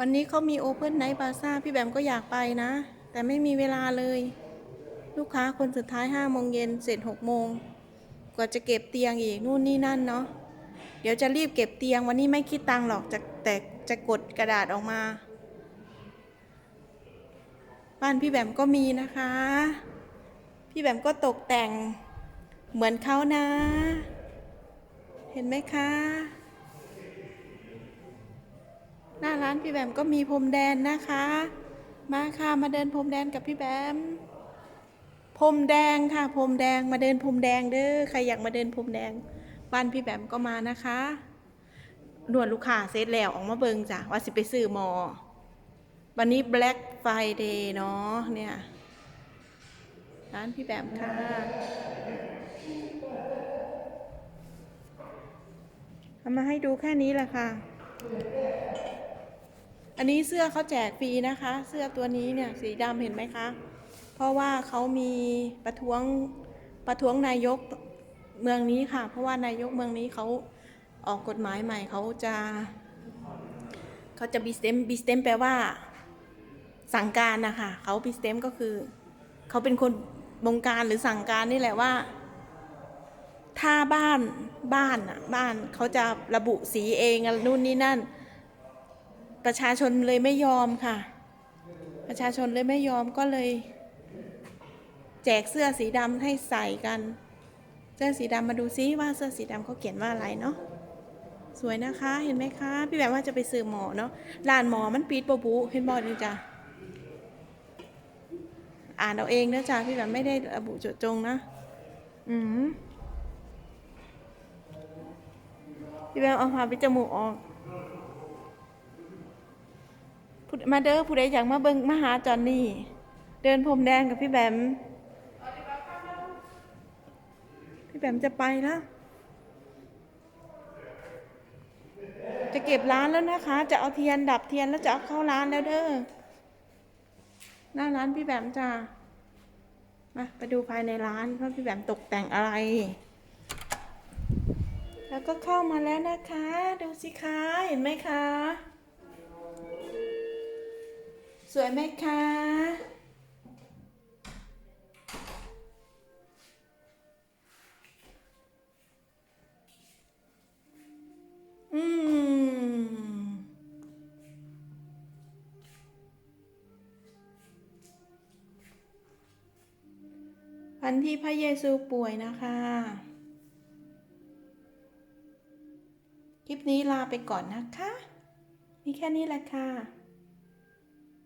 วันนี้เขามีโอเ n นไน h t บาซ่าพี่แบมก็อยากไปนะ แต่ไม่มีเวลาเลย ลูกค้าคนสุดท้าย5โมงเย็นเสร็จ6โมงกว่าจะเก็บเตียงอีกนู่นนี่นั่นเนาะเดี๋ยวจะรีบเก็บเตียงวันนี้ไม่คิดตังค์หรอกจะแต่จะกดกระดาษออกมา บ้านพี่แบมก็มีนะคะ พี่แบมก็ตกแต่งเหมือนเขานะ เห็นไหมคะ ร้านพี่แบมก็มีพรมแดนนะคะ มาค่ะมาเดินพรมแดนกับพี่แบมพรมแดงค่ะพรมแดงมาเดินพรมแดงเด้อใครอยากมาเดินพรมแดงบ้านพี่แบมก็มานะคะหนวดลูกค้าเสร็จแล้วออกมาเบิงจ้ะว่าสิไปซื้อมอ วันนี้ Black Friday เนาะเนี่ย ร้านพี่แบมค่ะ เอามาให้ดูแค่นี้แหละค่ะ อันนี้เสื้อเขาแจกฟรีนะคะ เสื้อตัวนี้เนี่ยสีดำเห็นไหมคะ เพราะว่าเขามีประท้วงประท้วงนายกเมืองนี้ค่ะ เพราะว่านายกเมืองนี้เขาออกกฎหมายใหม่เขาจะเขาจะบีสเต็มบีสเต็มแปลว่าสั่งการนะคะเขาบีสเต็มก็คือเขาเป็นคนบงการหรือสั่งการนี่แหละว่า ถ้าบ้านบ้านอะบ้านเขาจะระบุสีเองอะนู่นนี่นั่น ประชาชนเลยไม่ยอมค่ะ ประชาชนเลยไม่ยอมก็เลย แจกเสื้อสีดำให้ใส่กัน เสื้อสีดำมาดูซิว่าเสื้อสีดำเขาเขียนว่าอะไรเนาะสวยนะคะเห็นไหมคะ พี่แบบว่าจะไปซื้อหมอเนาะร้านหมอมันปิดบบุเห็นบอดีจ้ะอ่านเอาเองนะจ๊ะพี่แบบไม่ได้ระบุจดจงนะ อืมพี่แบบเอาผ้าปิจมูกออก มาเด้อผู้ใดอยากมาเบิ่งมาหาจอนนี่ เดินพรมแดงกับพี่แบม พี่แบมจะไปแล้ว จะเก็บร้านแล้วนะคะ จะเอาเทียนดับเทียนแล้วจะเอาเข้าร้านแล้วเด้อ หน้าร้านพี่แบมจ้ามาไปดูภายในร้านว่าพี่แบมตกแต่งอะไร แล้วก็เข้ามาแล้วนะคะ ดูสิคะ เห็นไหมคะ วยไหมคะ อืม วันที่พระเยซูป่วยนะคะ คลิปนี้ลาไปก่อนนะคะ มีแค่นี้แหละค่ะ